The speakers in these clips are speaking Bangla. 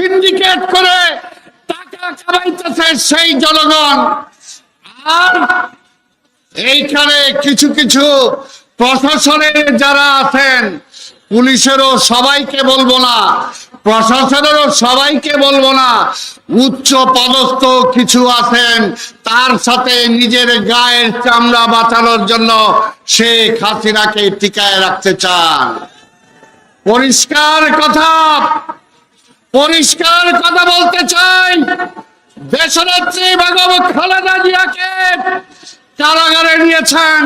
সিন্ডিকেট করে টাকা কামাইতেছে সেই জনগণ। আর এইখানে কিছু কিছু প্রশাসনের যারা আছেন, পুলিশেরও সবাইকে বলব না, প্রশাসনেরও সবাইকে বলব না, উচ্চ পদস্থ কিছু আছেন, তার সাথে নিজের গায়ের চামড়া বাঁচানোর জন্য শেখ হাসিনাকে টিকায় রাখতে চান। পরিষ্কার কথা পরিষ্কার কথা বলতে চাই। দেশনেত্রী বেগম খালেদা জিয়াকে কারাগারে নিয়েছেন,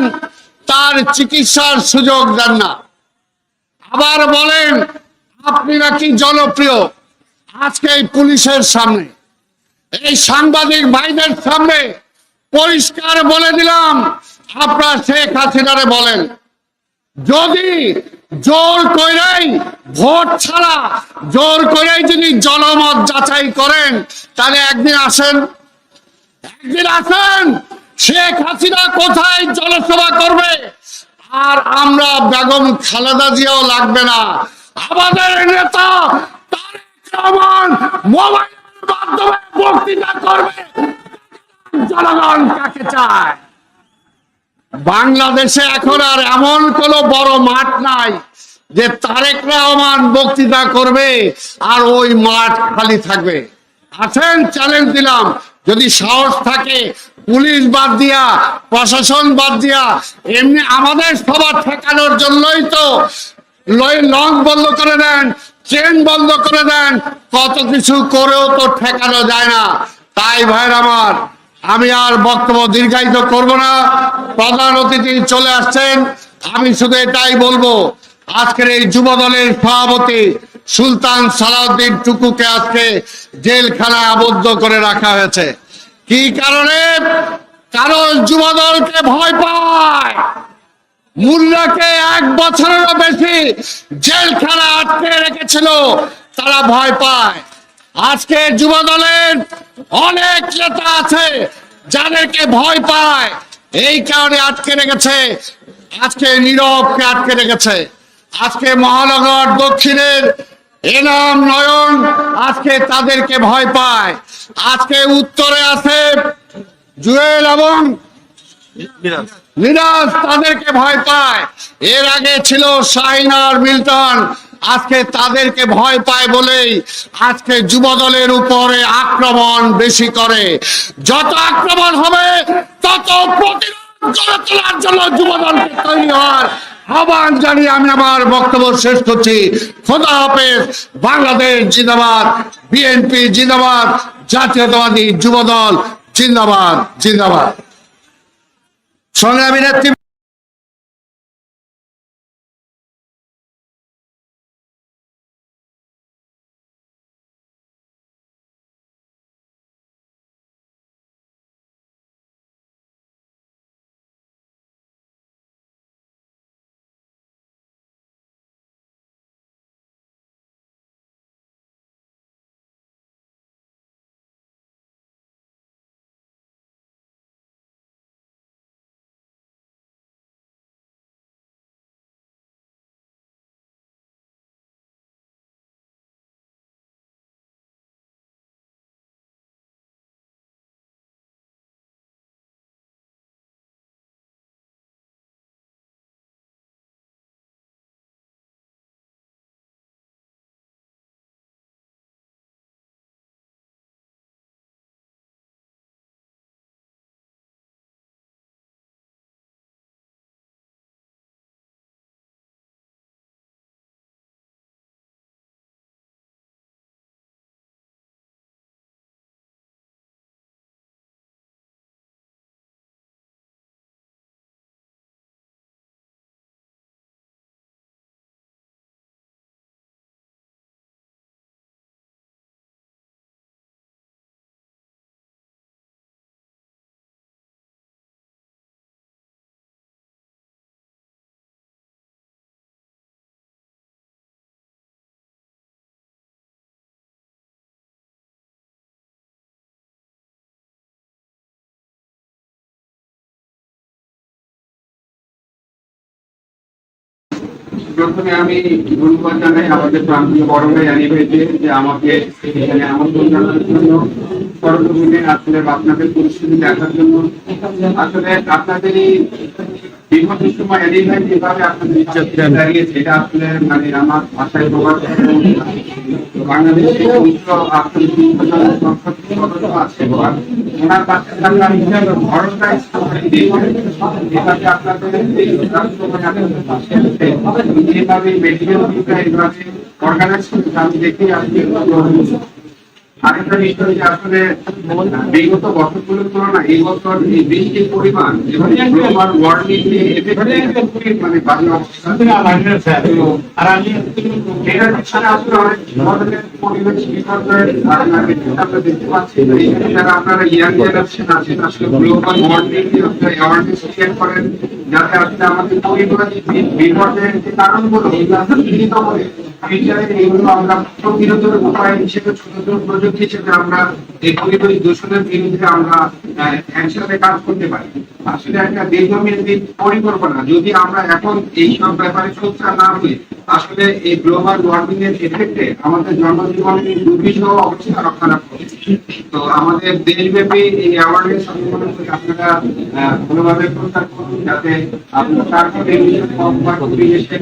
তার চিকিৎসার সুযোগ দেন না। আবার বলেন, আপনি নাকি জনপ্রিয়। আজকে এই পুলিশের সামনে, এই সাংবাদিক ভাইদের সামনে পরিষ্কার বলে দিলাম, আপনার শেখ হাসিনারে বলেন। যদি জোর করেই ভোট ছাড়া জোর করেই যদি জনমত যাচাই করেন, তাহলে একদিন আসেন। একদিন আসেন, শেখ হাসিনা কোথায় জনসভা করবে? আর আমরা বেগম খালেদা জিয়াও লাগবে না। আমাদের নেতা তারেক রহমান মোবাইলের মাধ্যমে বক্তৃতা করবে। জনগণ কাকে চায়? বাংলাদেশে এখন আর এমন কোন বড় মাঠ নাই যে তারেক রহমান বক্তৃতা করবে আর ওই মাঠ খালি থাকবে। আছেন চ্যালেঞ্জ দিলাম। যদি সাহস থাকে, পুলিশ বাদ দিয়া, প্রশাসন বাদ দিয়া, এমনি আমাদের সবার ঠেকানোর জন্যই তো লং বন্ধ করে দেন ট্রেন বন্ধ করে দেন, কত কিছু করেও তো ঠেকানো যায় না। তাই ভাইর আমার আমি আর বক্তব্য দীর্ঘায়িত করব না। প্রধান অতিথি চলে আসছেন। আমি শুধু এটাই বলব, আজকের এই যুব দলের সভাপতি সুলতান সালাউদ্দিন টুকুকে আজকে জেলখানায় আবদ্ধ করে রাখা হয়েছে। কি কারণে? কারণ যুব দলকে ভয় পায়। মুল্লাকে এক বছরেরও বেশি জেলখানা আটকে রেখেছিল, তারা ভয় পায়। আজকে যুব দলের অনেক নেতা আছে যাদেরকে ভয় পায় এই কারণে আটকে রেখেছে। আজকে নীরবকে আটকে রেখেছে। আজকে মহানগর দক্ষিণের এনাম নয়ন আজকে তাদেরকে ভয় পায়। আজকে উত্তরে আছে জুয়েল এবং মিরাজ। তাদেরকে ভয় পায়। এর আগে ছিল শাহিনার মিল্টন। আজকে তাদেরকে ভয় পায় বলেই আজকে যুব দলের উপরে আক্রমণ বেশি করে। যত আক্রমণ হবে, তত প্রতিরোধ গড়ে তোলার জন্য যুব দলকে তৈরি হওয়ার আহ্বান জানিয়ে আমি আমার বক্তব্য শেষ করছি। খোদা হাফেজ, বাংলাদেশ জিন্দাবাদ, বিএনপি জিন্দাবাদ, জাতীয়তাবাদী যুব দল জিন্দাবাদ। জিন্দাবাদ সংগ্রামী নেত্রী প্রথমে আমি ধন্যবাদ জানাই, আমাদের প্রান্তীয় বড় জানিয়ে হয়েছে যে আমাকে এখানে আমন্ত্রণ জানানোর জন্য সরজমিনে আসলে আপনাদের পরিস্থিতি দেখার জন্য। আসলে আপনাদেরই বিগত সময় আনি ভাই যেভাবে আপনাদের ইচ্ছা দাঁড়িয়েছে এটা আসলে মানে আমার ভাষায় প্রকাশ বাংলাদেশে উচ্চ আছে। ওনার কাছে থাকা যেভাবে আপনাদের পাশে আছে, যেভাবে মেডিকেল অর্গানাইজ আমি দেখি আজকে আরেকটা বিষয় যে আসলে বিগত বছরগুলোর তুলনায় এই বছর এই বৃষ্টির পরিমাণ এবং গ্লোবাল ওয়ার্মিং মানে বাজে অবস্থা। আর আমি এটার পিছনে আসলে অনেক ধরনের পরিবেশ বিপর্যয়ের আমরা দেখতে পাচ্ছি। যারা আপনারা ইয়াং জেনারেশন আছেন আসলে গ্লোবাল ওয়ার্মিং নিয়ে আপনারা অ্যাওয়ারনেস ক্রিয়েট করেন যাতে আসলে আমাদের পরিবেশ বি- বিপর্যয়ের যে কারণগুলো এগুলো আমরা চিহ্নিত করে। ফিউচারে এইগুলো আমরা প্রতিরোধের উপায় হিসেবে ছোট ছোট প্রযুক্তি হিসেবে আমরা এই পরিবেশ দূষণের বিরুদ্ধে আমরা একসাথে কাজ করতে পারি। আসলে একটা দীর্ঘমেয়াদী পরিকল্পনা। যদি আমরা এখন এই সব ব্যাপারে সোচ্চার না হই আসলে এই গ্লোবাল ওয়ার্মিং এর এফেক্টে আমাদের জনজীবনের দুর্বিষহ অবস্থা খারাপ হবে। তো আমাদের দেশব্যাপী এই অ্যাওয়ারনেস মনে আপনারা ভালোভাবে প্রচার করুন, যাতে আপনার কম হয় পরিবেশের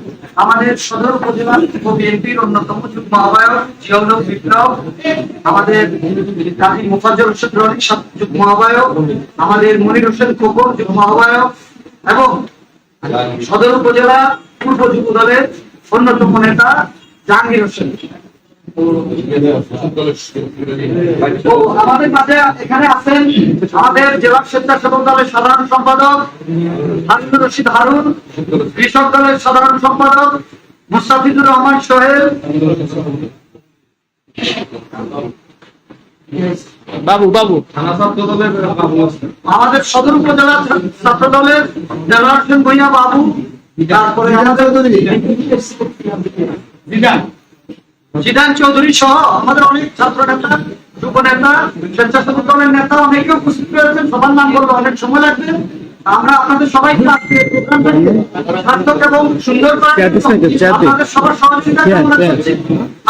আমাদের সদর উপজেলা বিএনপির অন্যতম যুগ্ম আহ্বায়ক জিয়াউল বিপ্লব, আমাদের কাজী মুফাজ্জল হোসেন রনি যুগ্ম আহ্বায়ক, আমাদের মনির হোসেন খোকন যুগ্ম আহ্বায়ক এবং সদর উপজেলা পূর্ব যুব দলের অন্যতম নেতা জাহাঙ্গীর হোসেন। আমাদের মাঝে এখানে আছেন আমাদের জেলা স্বেচ্ছাসেবক দলের সাধারণ সম্পাদক রশিদ হারুন কৃষক দলের সাধারণ সম্পাদক মুস্তাফিজুর রহমান সোহেল। বাবু বাবু। আমাদের সদর উপজেলা ছাত্র দলের জেলা হোসেন ভূঁইয়া বাবু। তারপরে আমাদের জিদান চৌধুরী সহ আমাদের অনেক ছাত্র নেতা যুব নেতা স্বেচ্ছাসেবক দলের নেতা অনেকে উপস্থিত রয়েছেন। সবার নাম বলব অনেক সময় লাগবে। আমরা আপনাদের সবাইকে আজকে সার্থক এবং সুন্দর করে আপনাদের সবার সহযোগিতা কামনা করছি।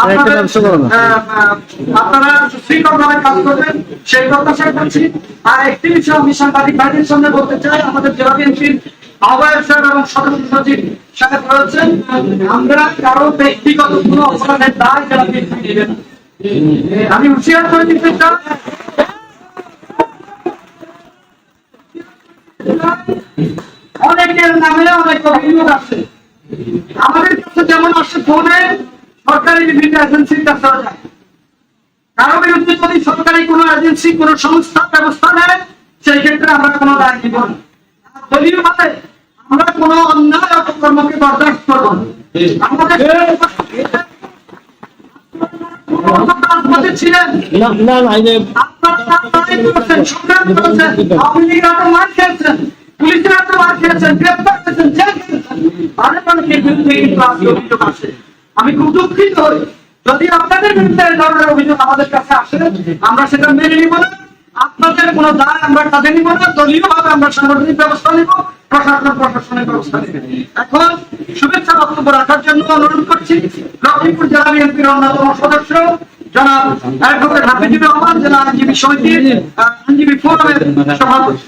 আপনাদের, আহ, আহ, আপনারা সুশৃঙ্খলভাবে কাজ করবেন সেই প্রত্যাশা করছি। আর একটি বিষয় আমি সাংবাদিক ভাইদের সামনে বলতে চাই আমাদের জেলা বিএনপির দায় নেবে আমি হুঁশিয়ার করে দিতে অনেকের নামে অনেক অভিযোগ আছে। আমাদের কাছে যেমন আসে ফোনে সরকারি বিভিন্ন এজেন্সির কাছে যায়। কারও বিরুদ্ধে যদি সরকারি কোনো এজেন্সি কোনো সংস্থা ব্যবস্থা নেয়, সেই ক্ষেত্রে আমরা কোনো রায় দিব না। দলীয় ভাবে আমরা কোনো অন্যায় অপকর্মকে বরদাস্ত করব না। আমাদের ছিলেন। না না না এই যে আপনারা লড়াই করেছেন, সংগ্রাম করেছেন, আওয়ামী লীগের হাতে মার খেয়েছেন, পুলিশের হাতে মার খেয়েছেন, গ্রেপ্তার করেছেন, জেল খেয়েছেন। অনেক অনেকের বিরুদ্ধে কিন্তু আজকে অভিযোগ আসে। আমি খুব দুঃখিত হই। যদি আপনাদের বিরুদ্ধে এই ধরনের অভিযোগ আমাদের কাছে আসে আমরা সেটা মেনে নিব না। আপনাদের কোনো দায় আমরা কাঁধে নিব না। দলীয় ভাবে আমরা সাংগঠনিক ব্যবস্থা নিব। প্রশাসন, প্রশাসনের ব্যবস্থা নেবে এখন শুভেচ্ছা বক্তব্য রাখার জন্য অনুরোধ করছি লক্ষ্মীপুর জেলা বিএনপির অন্যতম সদস্য, জনাব অ্যাডভোকেট হাফিজুর রহমান, জেলা আইনজীবী সমিতির আইনজীবী ফোরামের সভাপতি।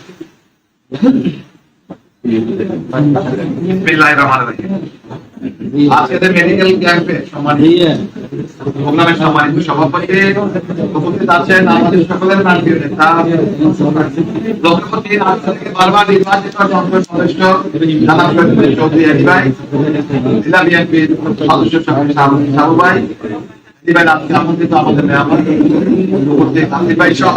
আজকের মেডিকেল ক্যাম্পে সম্মানিত। প্রোগ্রামের সম্মানিত সভাপতি উপস্থিত আছেন আমাদের সকলের প্রান্তীয় নেতা লক্ষ্যপতি রাজ্য বারবার নির্বাচিত সংসদ সদস্য জানাব চৌধুরী আলী ভাই জেলা বিএনপির সদস্য ভাই আমাদের মেহমান উপস্থিত। আসিফ ভাই সহ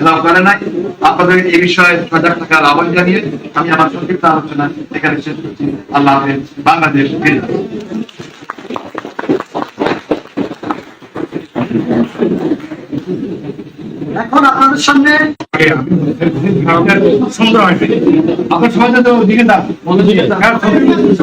এলাও করে নাই। আপনাদের এই বিষয়ে সজাগ থাকার আহ্বান জানিয়ে আমি আমার সংক্ষিপ্ত আলোচনা এখানে শেষ করছি। আল্লাহ হাফেজ। বাংলাদেশ এখন আপনাদের সামনে সুন্দর হয়নি আপনার সবাই তো দিকে লিখতেছে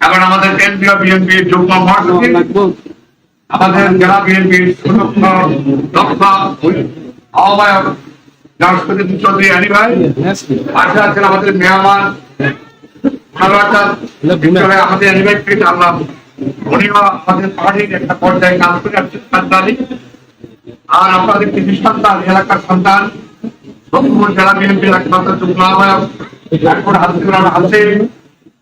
এবং আমাদের কেন্দ্রীয় বিএনপির যুগ্ম আমাদের জেলা বিএনপির আহ্বায়ক জনস্পতি চৌধুরী ভাই, পাশে আছেন আমাদের মেহমান আমাদের আমাদের পার্টির একটা পর্যায়ে কাজ করে আর আপনাদের কৃষি সন্তান, এলাকার সন্তান জেলা বিএনপির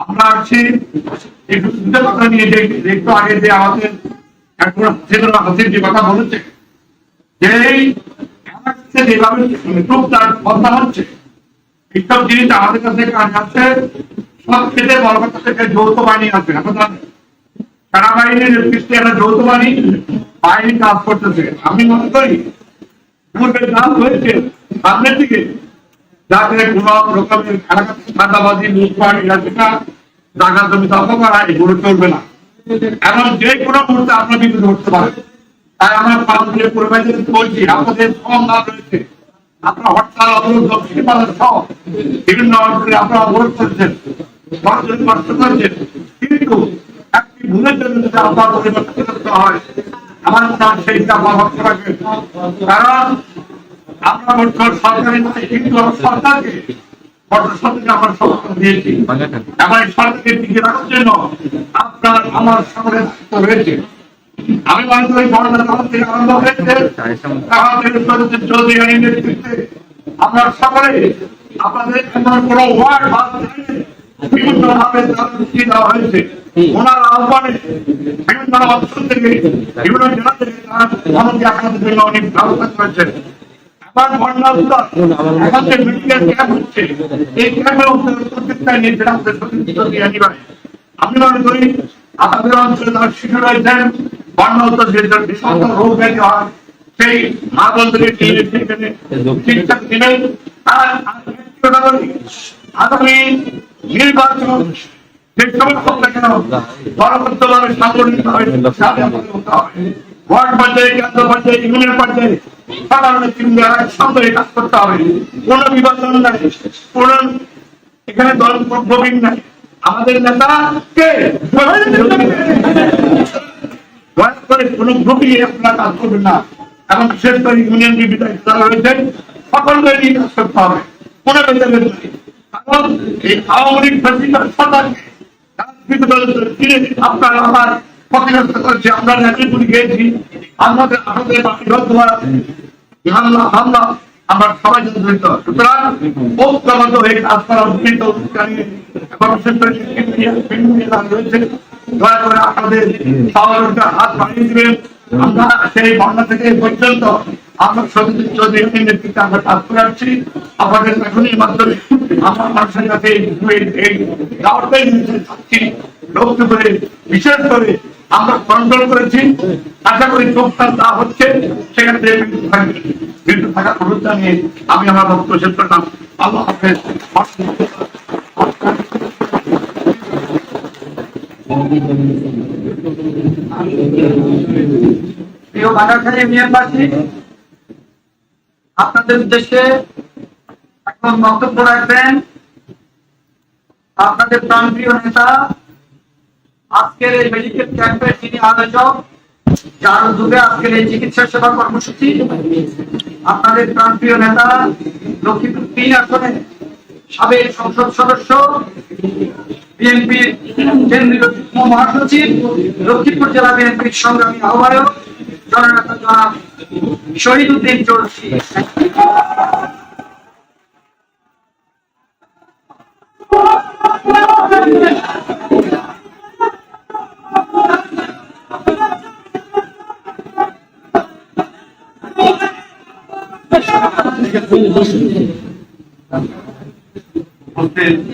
আমরা কথা নিয়ে একটু আগে যে আমাদের হাসিনুর হাসির যে কথা বলেছে, যে যেভাবে টুকটাক বন্ধা হচ্ছে এইসব জিনিস আমাদের কাছে কাজ আছে, সব কথা থেকে যৌথ বাহিনী আসবে আপনারা সেনাবাহিনীর নেতৃত্বে একটা যৌথ বাহিনী বাহিনী কাজ করতেছে। আমি মনে করি পূর্বে কাজ হয়েছে, সামনের দিকে যাতে কোন রকমের এলাকাতে লুটপাট এলাকা জায়গা জমি দখল করা এগুলো চলবে না। এবং যে কোনো মুহূর্তে আপনার বিপদে উঠতে পারে। তাই আমরা পালনের পরিবারদের বলছি কম লাভ রয়েছে। আপনারা হরতাল, অবরোধ, দক্ষিণ পালন সহ বিভিন্ন অঞ্চলে আপনারা অবরোধ করছেন সরাসরি কষ্ট করছেন। কিন্তু একটি ভুলের জন্য যদি আপনার পরিবর্তন করতে হয়, আমার ব্যবহার রাখবেন কারণ আমরা আপনার সকলে আপনাদের কোনো ওয়ার্ড বাদ বিভিন্ন ভাবে দেওয়া হয়েছে। ওনার আহ্বানে বিভিন্ন অঞ্চল থেকে বিভিন্ন জেলা থেকে তারা আপনাদের জন্য অনেক ব্যবস্থা করেছেন। আবার বন্যা উদ্ধার এখন যে মেডিকেল ক্যাম্প হচ্ছে, এই ক্যাম্পের প্রত্যেকটা আমাদের আনিবার আমি মনে করি আপনাদের অঞ্চলে যারা শিশু উত্তর নির্বাচন আমাদের। ওয়ার্ড পর্যায়ে কেন্দ্র পর্যায়ে ইউনিয়ন পর্যায়ে সাধারণ চিন্তা সঙ্গে কাজ করতে হবে। কোন বিভাজন নাই, কোন এখানে দল প্রবীণ নাই। আমাদের নেতা কে? দয়া করে কোনো গ্রুপই আপনারা কাজ করবেন না। এবং বিশেষ করে ইউনিয়ন বিধায়ক যারা রয়েছেন সকলকে নিয়ে কাজ করতে হবে। কোনো ভেদাভেদ নাই। কারণ এই আওয়ামী লীগ সরকারকে রাজনীতি আপনার আমার ক্ষতিগ্রস্ত করেছে, আমরা নেতৃত্ব গিয়েছি আমাদের আমাদের বাকি ঘর হামলা হামলা, আমরা সবাই জড়িত সুতরাং ঐক্যবদ্ধ হয়ে কাজ করা উচিত দয়া করে হাত বাড়িয়ে দিবেন। আমরা সেই বন্যা থেকে পর্যন্ত আমরা নেতৃত্বে আমরা কাজ এখনই মাধ্যমে আমরা মানুষের কাছে এই লক্ষ্য করে, বিশেষ করে আমরা কন্ট্রোল করেছি। আশা করি চোখটার যা হচ্ছে, সেখানে থেকে বিরত থাকবে থাকার জানিয়ে আমি আমার বক্তব্য শেষ করলাম। আল্লাহ হাফেজ। প্রিয় আপনাদের উদ্দেশ্যে এখন বক্তব্য রাখবেন। আপনাদের প্রাণপ্রিয় নেতা আজকের এই মেডিকেল ক্যাম্পের যিনি আয়োজক, যার উদ্যোগে আজকের এই চিকিৎসা সেবা কর্মসূচি, আপনাদের প্রাণপ্রিয় নেতা, লক্ষ্মীপুর তিন আসনে সাবেক সংসদ সদস্য বিএনপির কেন্দ্রীয় যুগ্ম মহাসচিব, লক্ষ্মীপুর জেলা বিএনপির সংগ্রামী আহ্বায়ক, জননেতা জনাব শহীদ উদ্দিন চৌধুরী। উপস্থিত প্রিয়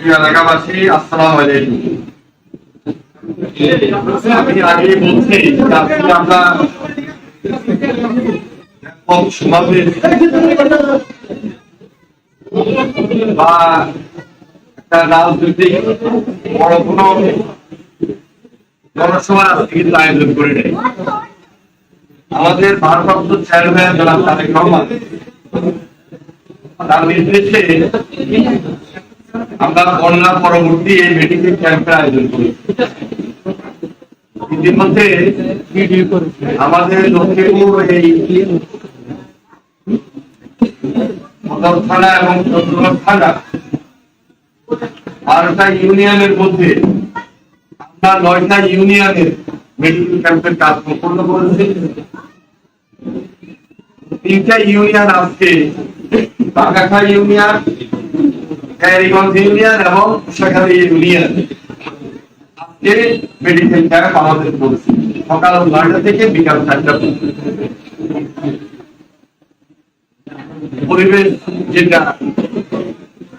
এলাকাবাসী আসসালামু আলাইকুম আমি বড় কোনো জনসভা কিন্তু আয়োজন করে নেই আমাদের ভারপ্রাপ্ত চেয়ারম্যান জনাব তারেক রহমান তার নির্দেশে আমরা বন্যা পরবর্তী এই মেডিকেল ক্যাম্পের আয়োজন করি। ইতিমধ্যে আমাদের লক্ষ্মীপুর এই থানা এবং চন্দ্রগড় থানা বারোটা ইউনিয়নের মধ্যে আমরা নয়টা ইউনিয়নের মেডিকেল ক্যাম্পের কাজ সম্পূর্ণ করেছি। তিনটা ইউনিয়ন আজকে বাগাখা ইউনিয়ন ইউনিয়ন এবং ইউনিয়ন। আজকে মেডিকেল ক্যাম্প আমাদের সকাল নয়টা থেকে বিকাল চারটা পরিবেশ যেটা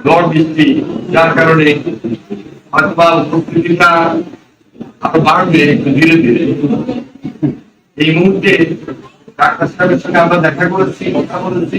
ঝড় বৃষ্টি, যার কারণে হয়তোবা উপস্থিতিটা আরও বাড়বে একটু ধীরে ধীরে। এই মুহূর্তে ডাক্তার সাহেবের সঙ্গে আমরা দেখা করেছি, কথা বলেছি।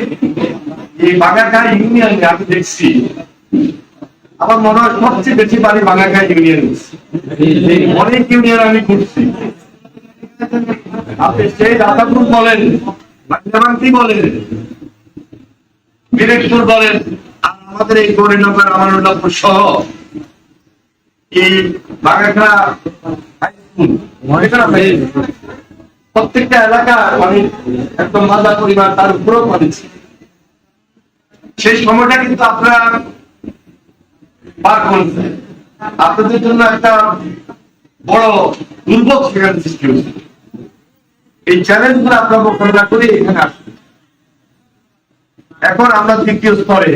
এই বাগাকা ইউনিয়নে আমি দেখছি। আমার মনে হয় সবচেয়ে বেশি পানি বাগাকা ইউনিয়ন অনেক ইউনিয়ন আমি ঘুরছি। আপনি সেই রাধাপুর বলেন বাগদামান্তি বলেন বিরেকপুর বলেন, আর আমাদের এই গৌরীনগর আমানুল্লাহপুর সহ এই বাগাকা প্রত্যেকটা এলাকা মানে একদম মাদা পরিবার তার উপরেও করেছে সেই সময়টা কিন্তু আপনারা পার করেছেন। আপনাদের জন্য একটা বড় দুর্ভোগ সেখানে সৃষ্টি হয়েছে। এই চ্যালেঞ্জগুলো আপনার মোকাবিলা করে এখানে আসবেন এখন আমরা দ্বিতীয় স্তরে।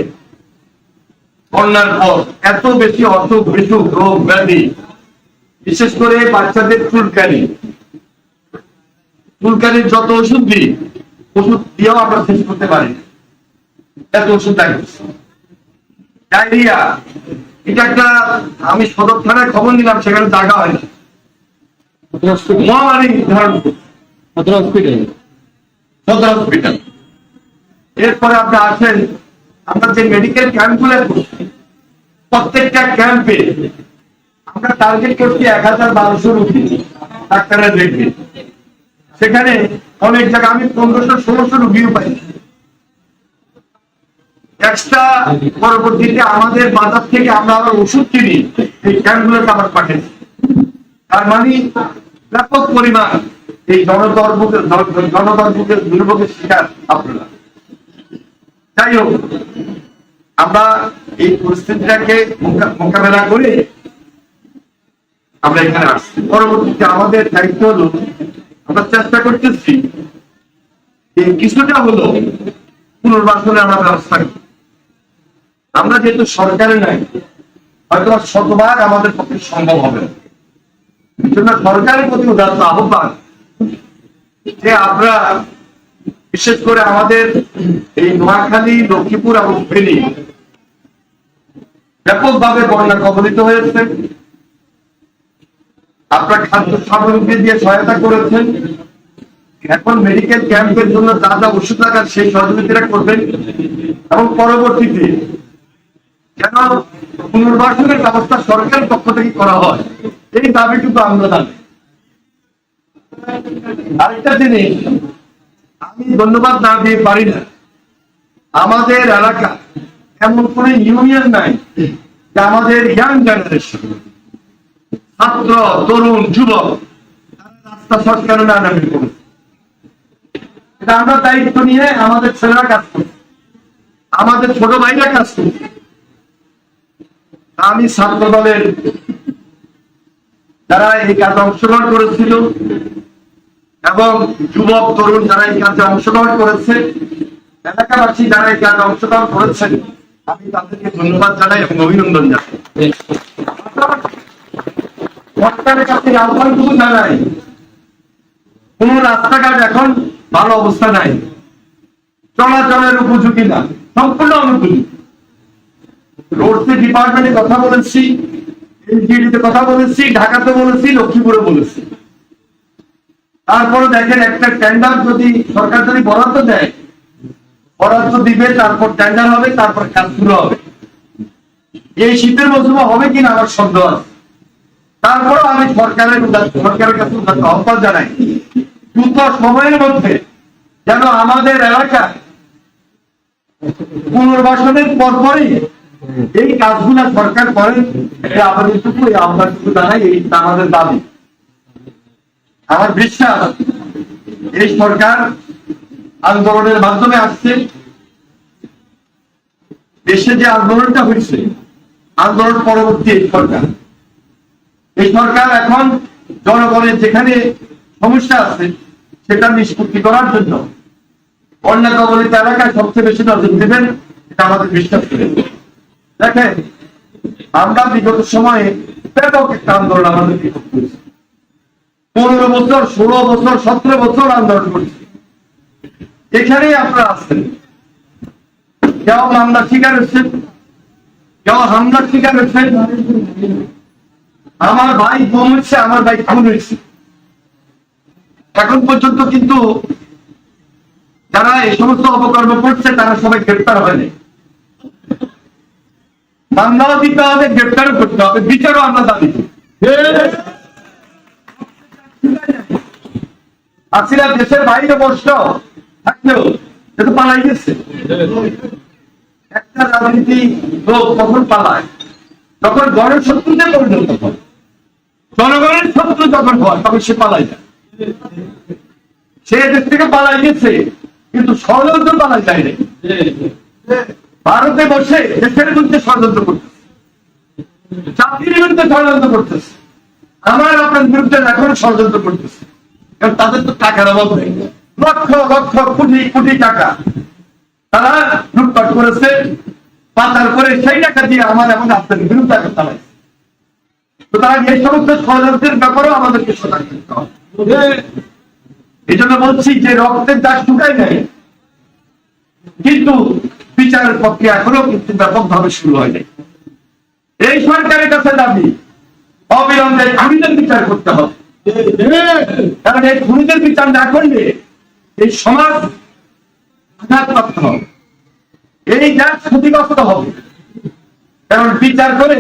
বন্যার পর এত বেশি অসুখ, বিসুখ, রোগ, ব্যাধি, বিশেষ করে বাচ্চাদের চুলকানি। চুলকানির যত ওষুধ দিই, ওষুধ দিয়েও আমরা শেষ করতে পারি। এত ওষুধ লাগছে ডায়রিয়া। এটা একটা আমি সদর থানায় খবর নিলাম সেখানে জায়গা হয় না। মহামারী ধারণ করছে হসপিটাল সদর হসপিটাল এরপরে আপনি আসেন আমরা যে মেডিকেল ক্যাম্পগুলো করছি প্রত্যেকটা ক্যাম্পে আমরা টার্গেট করছি এক হাজার বারোশো রুগী ডাক্তারের দেখবে। সেখানে অনেক জায়গায় আমি পনেরোশো ষোলোশো রুগীও পাই। পরবর্তীতে আমাদের বাজার থেকে আমরা আবার ওষুধ কিনি, এই ক্যাম্পগুলোতে আবার পাঠিয়েছি তার মানে ব্যাপক পরিমাণ এই জনদর্ভকের জনদর্ভকের দুর্ভোগের শিকার আপনারা। যাই হোক, আমরা এই পরিস্থিতিটাকে মোকাবেলা করে আমরা এখানে আসছি। পরবর্তীতে আমাদের দায়িত্ব হলো, আমরা চেষ্টা করতেছি কিছুটা হলো পুনর্বাসনে আমরা ব্যবস্থা করি। আমরা যেহেতু সরকারে নাই, হয়তো শতভাগ আমাদের পক্ষে সম্ভব হবে। জন্য সরকারের প্রতি উদাহরণ আহ্বান যে আমরা বিশেষ করে আমাদের এই নোয়াখালী, লক্ষ্মীপুর এবং ফেনী ব্যাপকভাবে বন্যা কবলিত হয়েছে। আপনার খাদ্য সামগ্রী দিয়ে সহায়তা করেছেন। এখন মেডিকেল ক্যাম্পের জন্য যা যা ওষুধ লাগার সেই সহযোগিতা করবেন। এবং পরবর্তীতে যেন পুনর্বাসনের ব্যবস্থা সরকারের পক্ষ থেকে করা হয়? এই দাবিটুকু আমরা আরেকটা আমি ধন্যবাদ না দিয়ে পারি না। আমাদের এলাকা এমন কোন ইউনিয়ন নাই যে আমাদের ইয়াং জেনারেশন ছাত্র, তরুণ, যুবক রাস্তা সরকার না নামে এটা আমরা দায়িত্ব নিয়ে আমাদের ছেলেরা কাজ করছে। আমাদের ছোট ভাইরা কাজ করছে। আমি ছাত্র দলের যারা এই কাজে অংশগ্রহণ করেছিল এবং যুবক, তরুণ যারা এই কাজে অংশগ্রহণ করেছে, এলাকাবাসী যারা এই কাজে অংশগ্রহণ করেছেন, আমি তাদেরকে ধন্যবাদ জানাই এবং অভিনন্দন জানাই। সরকারের কাছে আহ্বানটুকু জানাই, কোন রাস্তাঘাট এখন ভালো অবস্থা নাই। চলাচলের উপযোগী না, সম্পূর্ণ অনুপযোগী রোডসে ডিপার্টমেন্টে কথা বলেছি এনজিডিতে কথা বলেছি, ঢাকাতে বলেছি, লক্ষ্মীপুরে বলেছি। তারপরে দেখেন একটা টেন্ডার যদি সরকার যদি বরাদ্দ দেয়, বরাদ্দ দিবে, তারপর টেন্ডার হবে, তারপর কাজ শুরু হবে। এই শীতের মৌসুমে হবে কিনা আমার সন্দেহ আছে। তারপরও আমি সরকারের সরকারের কাছে আহ্বান জানাই। দ্রুত সময়ের মধ্যে যেন আমাদের এলাকায় পুনর্বাসনের পরপরই এই কাজগুলা সরকার করেন আবেদনটুকু এই আহ্বানটুকু জানাই, এই আমাদের দাবি। আমার বিশ্বাস, এই সরকার আন্দোলনের মাধ্যমে আসছে। দেশে যে আন্দোলনটা হয়েছে, আন্দোলন পরবর্তী এই সরকার। এই সরকার এখন জনগণের যেখানে সমস্যা আছে, সেটা নিষ্পত্তি করার জন্য বন্যা কবলিত এলাকায় সবচেয়ে বেশি নজর দেবেন, এটা আমাদের বিশ্বাস করে। দেখেন, আমরা বিগত সময়ে ব্যাপক একটা আন্দোলন আমাদের পনেরো বছর, ষোলো বছর, সতেরো বছর আন্দোলন করছি। এখানেই আপনারা আসছেন কেউ মামলার শিকার হচ্ছেন কেউ হামলার শিকার হচ্ছেন আমার ভাই গুম হচ্ছে, আমার ভাই খুন হচ্ছে এখন পর্যন্ত কিন্তু যারা এই সমস্ত অপকর্ম করছে, তারা সবাই গ্রেপ্তার হয়নি। মামলাও দিতে হবে গ্রেপ্তারও করতে হবে, বিচারও আমরা দাবি আসিরা দেশের বাইরে বসল, থাকলেও সে তো পালাই গেছে। একটা রাজনীতি লোক কখন পালায়? যখন গণের শত্রুতে পরিণত হয়। জনগণের শত্রু যখন হয়, তখন সে পালাই যায়। সে দেশ থেকে পালাই গেছে, কিন্তু ষড়যন্ত্র পালাই যায় নাই। ভারতে বসে দেশের বিরুদ্ধে ষড়যন্ত্র করতেছে। জাতির বিরুদ্ধে ষড়যন্ত্র করতেছে। আমার আপনার বিরুদ্ধে এখন ষড়যন্ত্র করতেছে। কারণ তাদের তো টাকার অভাব নেই। লক্ষ লক্ষ, কোটি কোটি টাকা তারা লুটপাট করেছে, পাচার করে সেই টাকা দিয়ে আমার এবং আপনার বিরুদ্ধে চালাইছে সুতরাং এই সমস্ত ষড়যন্ত্রের ব্যাপারেও আমাদেরকে সজাগ থাকতে হবে। এই জন্য বলছি যে রক্তের দাগ শুকায় নাই। কিন্তু বিচারের পক্ষে এখনও কিন্তু ব্যাপকভাবে শুরু হয় নাই এই সরকারের কাছে দাবি, অবিলম্বে খুনিদের বিচার করতে হবে। কারণ এই খুনিদের বিচার না করলে এই সমাজ আঘাতপ্রাপ্ত হবে। এই দেশ ক্ষতিগ্রস্ত হবে, কারণ বিচার করে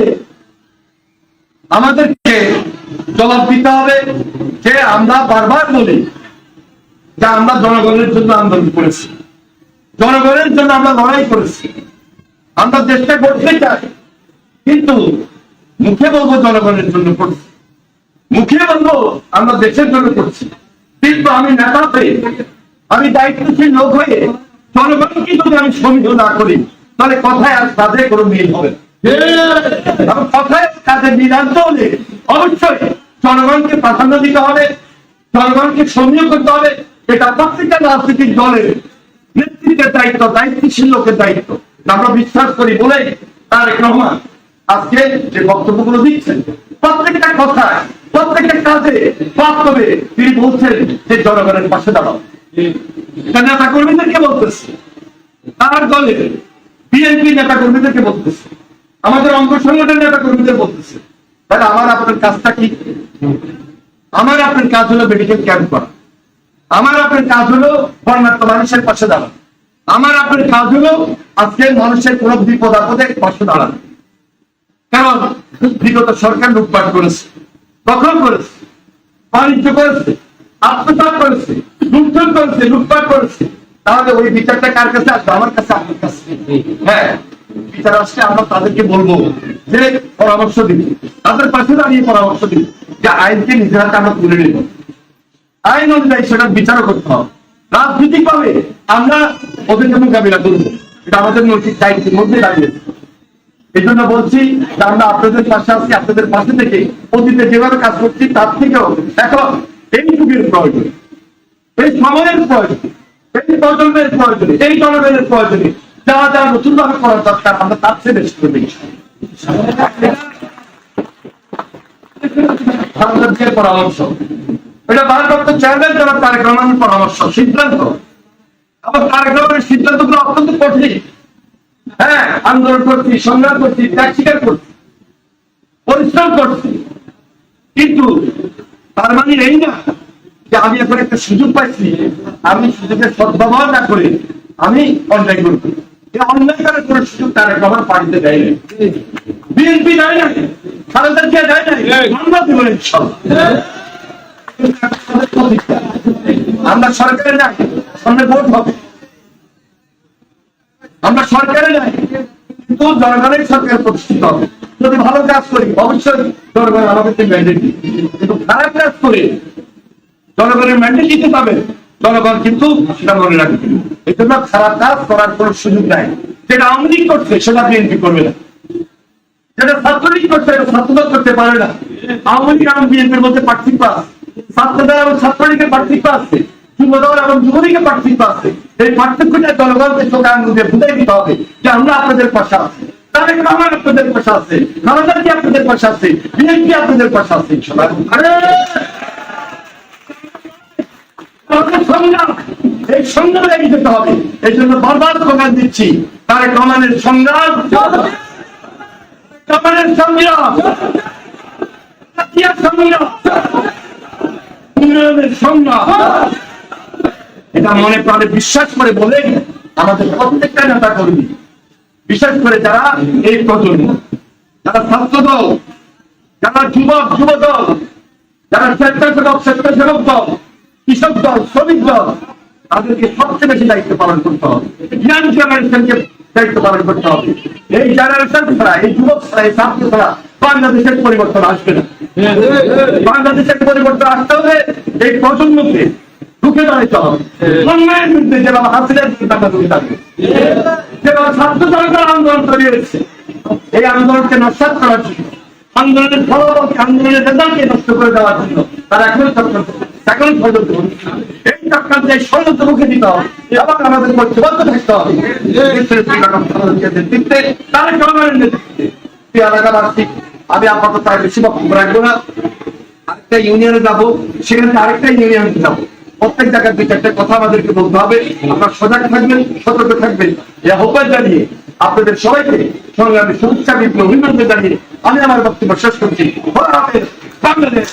আমাদেরকে জবাব দিতে হবে যে আমরা বারবার বলি যে আমরা জনগণের জন্য আন্দোলন করেছি। জনগণের জন্য আমরা লড়াই করেছি। আমরা চেষ্টা করতে চাই, কিন্তু মুখে বলব জনগণের জন্য করছি। মুখে বলব আমরা দেশের জন্য করছি। কিন্তু আমি নেতা হয়ে, আমি দায়িত্বশীল লোক হয়ে জনগণকে যদি আমি সমীহ না করি, তাহলে কথায় আর কাজে কোনো মিল হবে। কথায় কাজে মিল আনতে হলে অবশ্যই জনগণকে প্রাধান্য দিতে হবে, জনগণকে সমীহ করতে হবে। এটা প্রত্যেকটা রাজনৈতিক দলের নেতৃত্বের দায়িত্ব, দায়িত্বশীল লোকের দায়িত্ব। আমরা বিশ্বাস করি বলে তারেক রহমান আজকে যে বক্তব্যগুলো দিচ্ছেন, প্রত্যেকটা কথায়, প্রত্যেকটা কাজে বাস্তবে তিনি বলছেন যে জনগণের পাশে দাঁড়াও। নেতা কর্মীদেরকে বলতেছে, তার দলের বিএনপি নেতা কর্মীদেরকে বলতেছে, আমাদের অঙ্গ সংগঠনের নেতা কর্মীদের বলতেছে। তাহলে আমার আপনার কাজটা কি? আমার আপনার কাজ হলো মেডিকেল ক্যাম্প করা। আমার আপনার কাজ হলো বর্ণাত্ম মানুষের পাশে দাঁড়ানো। আমার আপনার কাজ হলো আজকে মানুষের কোন বিপদ আপদে পাশে দাঁড়ানো। কারণ বিগত সরকার লুটপাট করেছে, দখল করেছে, বাণিজ্য করেছে, আত্মসাৎ করেছে, লুণ্ঠন করেছে, লুটপাট করেছে। তাহলে ওই বিচারটা কার কাছে আসবে? আমার কাছে, আপনার কাছে। হ্যাঁ বিচার আসলে আমরা তাদেরকে বলব যে পরামর্শ দিবি তাদের পাশে দাঁড়িয়ে পরামর্শ দিন যে আইনকে নিজের হাতে আমরা তুলে নেব আইন অনুযায়ী সেটা বিচার করতে হবে। রাজনীতি পাবে আমরা ওদেরকে মোকাবিলা করব। এটা আমাদের নৈতিক দায়িত্বের মধ্যে দাঁড়িয়েছে এই জন্য বলছি যে আমরা আপনাদের পাশে আছি, আপনাদের পাশে থেকে অতীতে যেভাবে কাজ করছি, তার থেকেও এখন এই যুগের প্রয়োজন। এই সময়ের প্রয়োজন। এই প্রজন্মের প্রয়োজনে। এই জনগণের প্রয়োজনে। যা যা নতুন ভাবে করার দরকার, আমরা তার চেয়ে বেশি করবে ভারতের পরামর্শ এটা ভারপ্রাপ্ত চেয়ারম্যান জনাব তারেক রহমানের পরামর্শ সিদ্ধান্ত। আবার তারেক রহমানের সিদ্ধান্তগুলো অত্যন্ত কঠিন। হ্যাঁ আন্দোলন করছি সংগ্রাম করছি ত্যাগ স্বীকার করছি পরিশ্রম করছি। কিন্তু তার মানে এই না যে আমি এখন একটা সুযোগ পাইছি আমি সুযোগের সদ্ব্যবহার না করে আমি অন্যায় করব। এই অন্যায় করার কোনো সুযোগ তার আমার পার্টিতে দেয় নাই। বিএনপি দেয় নাই খালেদা জিয়া দেয় নাই। আমরা দেবো ইনশাল্লাহ আমরা সরকারে নাই, সামনে ভোট হবে। আমরা সরকারে কিন্তু জনগণের সরকার প্রতিষ্ঠিত হবে। যদি ভালো কাজ করি, অবশ্যই জনগণ আমাদেরকে ম্যান্ডেট কিন্তু খারাপ কাজ করে জনগণের ম্যান্ডেট দিতে পাবে জনগণ কিন্তু সেটা মনে রাখবে। এই জন্য খারাপ কাজ করার কোনো সুযোগ নাই। যেটা আওয়ামী লীগ করছে, সেটা বিএনপি করবে না। যেটা ছাত্রলীগ করছে ছাত্রদল করতে পারে না। আওয়ামী লীগ বিএনপির মধ্যে পার্থক্য ছাত্রদল এবং ছাত্রলীগের পার্থক্য আছে। এই পার্থক্যটা হবে এই জন্য বারবার স্লোগান দিচ্ছি, তারেক রহমানের সংগ্রাম। রহমানের সংগ্রাম। সংগ্রাম। এটা মনে প্রাণে বিশ্বাস করে বলে আমাদের প্রত্যেকটা নেতা কর্মী বিশেষ করে যারা এই প্রজন্ম, যারা ছাত্র দল যারা যুবক যুব দল যারা স্বেচ্ছাসেবক স্বেচ্ছাসেবক দল, কৃষক দল, শ্রমিক দল, তাদেরকে সবচেয়ে বেশি দায়িত্ব পালন করতে হবে। দায়িত্ব পালন করতে হবে। এই জেনারেশন ছাড়া, এই যুবক ছাড়া, এই ছাত্র ছাড়া বাংলাদেশের পরিবর্তন আসবে না। বাংলাদেশের পরিবর্তন আসতে হলে এই প্রজন্মকে ঢুকে দাঁড়াইতে হবে। অন্যায়ের বিরুদ্ধে যেভাবে বিরুদ্ধে আমরা ঢুকে থাকবে যেভাবে ছাত্র আন্দোলন করিয়েছে এই আন্দোলনকে করার জন্য, আন্দোলনের আন্দোলনের রেজাল্টকে নষ্ট করে দেওয়ার জন্য তারা এখনই চক্রান্ত এখনই আমি আপাতত বেশি বক্তব্য রাখব না। আরেকটা ইউনিয়নে যাব, সেখানে আরেকটা ইউনিয়ন যাব। প্রত্যেক জায়গায় দুই চারটে কথা আমাদেরকে বলতে হবে। আপনারা সজাগ থাকবেন, সতর্ক থাকবেন। এ আহ্বান জানিয়ে আপনাদের সবাইকে সংগ্রামে শুভেচ্ছা বিপ্লব অভিনন্দন জানিয়ে আমি আমার বক্তব্য শেষ করছি। বাংলাদেশ।